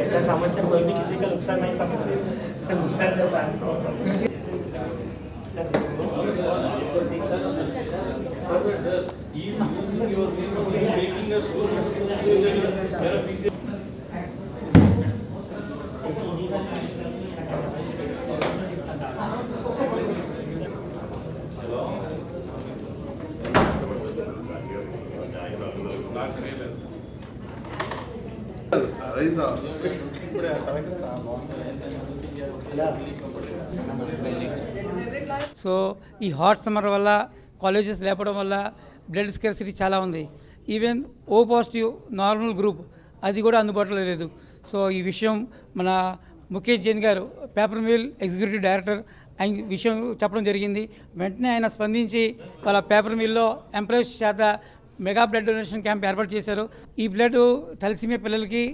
ऐसा समझते कोई भी किसी का नुकसान नहीं समझते नुकसान देता है Sir, he is using your name, making a score. There are pictures. అయిందా సో ఈ హాట్ సమ్మర్ వల్ల కాలేజెస్ లేపడం వల్ల బ్లడ్ స్కెర్సిటీ చాలా ఉంది. Even O positive normal group అది కూడా అందుబాటులో లేదు. సో ఈ విషయం మన ముఖేష్ జైన్ గారు పేపర్ మిల్ ఎగ్జిక్యూటివ్ డైరెక్టర్ ఆయన విషయం చెప్పడం జరిగింది. వెంటనే ఆయన స్పందించి వాళ్ళ పేపర్ మిల్లో ఎంప్లాయీస్ చేత మెగా బ్లడ్ డొనేషన్ క్యాంప్ ఏర్పాటు చేశారు. ఈ బ్లడ్ తలసీమియా పిల్లలకి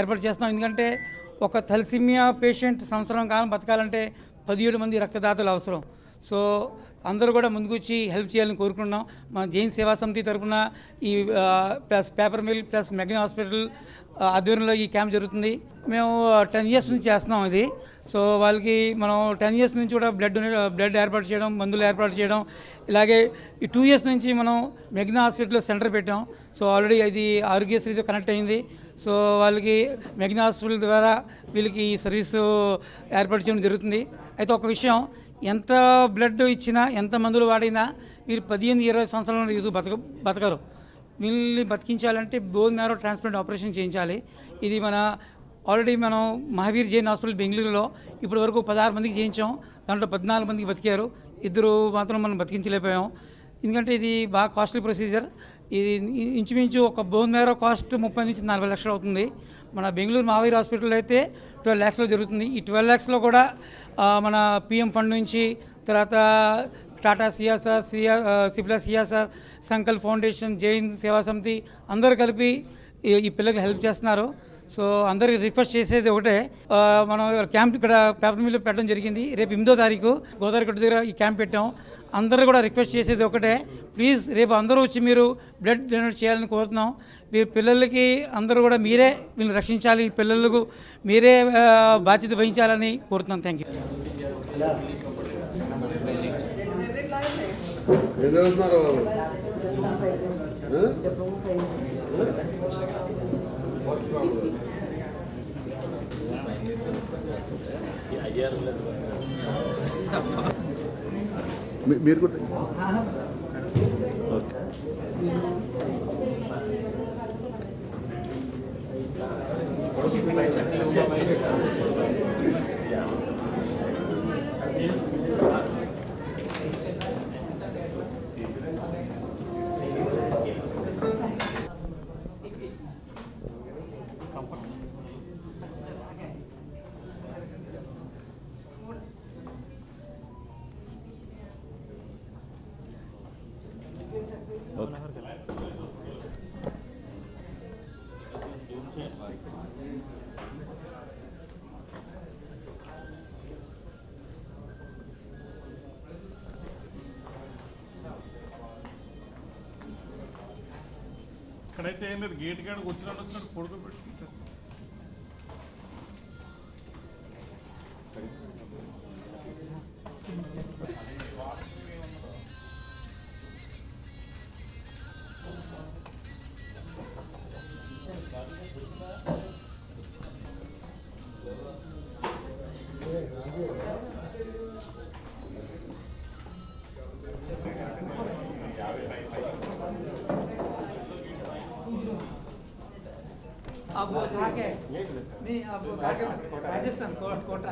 ఏర్పాటు చేస్తున్నాం. ఎందుకంటే ఒక తలసీమియా పేషెంట్ సంవత్సరం కాలం బతకాలంటే పదిహేడు మంది రక్తదాతలు అవసరం. సో అందరూ కూడా ముందుకొచ్చి హెల్ప్ చేయాలని కోరుకుంటున్నాం. మన జైన్ సేవా సమితి తరఫున ఈ plus paper mill plus Magna hospital ఆధ్వర్యంలో ఈ క్యాంప్ జరుగుతుంది. మేము టెన్ ఇయర్స్ నుంచి చేస్తున్నాం ఇది. సో వాళ్ళకి మనం టెన్ ఇయర్స్ నుంచి కూడా బ్లడ్ బ్లడ్ ఏర్పాటు చేయడం మందులు ఏర్పాటు చేయడం ఇలాగే ఈ టూ ఇయర్స్ నుంచి మనం మెగ్నా హాస్పిటల్లో సెంటర్ పెట్టాం. సో ఆల్రెడీ అది ఆరోగ్యశ్రీతో కనెక్ట్ అయింది. సో వాళ్ళకి మెగ్నా హాస్పిటల్ ద్వారా వీళ్ళకి ఈ సర్వీసు ఏర్పాటు చేయడం జరుగుతుంది. అయితే ఒక విషయం ఎంత బ్లడ్ ఇచ్చినా ఎంత మందులు వాడినా వీరు పదిహేను ఇరవై సంవత్సరాల ఇది బతక బతకరు. వీళ్ళని బతికించాలంటే బోన్ మ్యారో ట్రాన్స్ప్లాంట్ ఆపరేషన్ చేయించాలి. ఇది మన ఆల్రెడీ మనం మహావీర్ జైన్ హాస్పిటల్ బెంగళూరులో ఇప్పటి వరకు పదహారు మందికి చేయించాం. దాంట్లో పద్నాలుగు మందికి బతికారు. ఇద్దరు మాత్రం మనం బతికించలేకపోయాం. ఎందుకంటే ఇది బాగా కాస్ట్లీ ప్రొసీజర్. ఇది ఇంచుమించు ఒక బోన్ మ్యారో కాస్ట్ ముప్పై నుంచి నలభై లక్షలు అవుతుంది. మన బెంగళూరు మహావీర్ హాస్పిటల్ అయితే ట్వెల్వ్ ల్యాక్స్లో జరుగుతుంది. ఈ ట్వెల్వ్ ల్యాక్స్లో కూడా మన పిఎం ఫండ్ నుంచి తర్వాత టాటా సియాసార్ సియా సిప్లా సియాసార్ సంకల్ప్ ఫౌండేషన్ జైన్ సేవా సమితి అందరు కలిపి ఈ- ఈ పిల్లలకి హెల్ప్ చేస్తున్నారు. సో అందరికి రిక్వెస్ట్ చేసేది ఒకటే మనం క్యాంప్ ఇక్కడ పేపర్ మిల్లు పెట్టడం జరిగింది. రేపు ఎనిమిదో తారీఖు గోదావరి గట్టు దగ్గర ఈ క్యాంప్ పెట్టాం. అందరూ కూడా రిక్వెస్ట్ చేసేది ఒకటే ప్లీజ్ రేపు అందరూ వచ్చి మీరు బ్లడ్ డొనేట్ చేయాలని కోరుతున్నాం. మీరు పిల్లలకి అందరూ కూడా మీరే వీళ్ళని రక్షించాలి ఈ పిల్లలకు మీరే బాధ్యత వహించాలని కోరుతున్నాం. థ్యాంక్ యూ ఏం చదువుతున్నారు మీరు కూడా ఓకే. ఇక్కడైతే ఏం లేదు గేట్ కాడికి వచ్చిన వచ్చినట్టు పడుకోబెట్టుకుంటారు Thank you. अब वो कहाँ के नहीं अब राजस्थान कोटा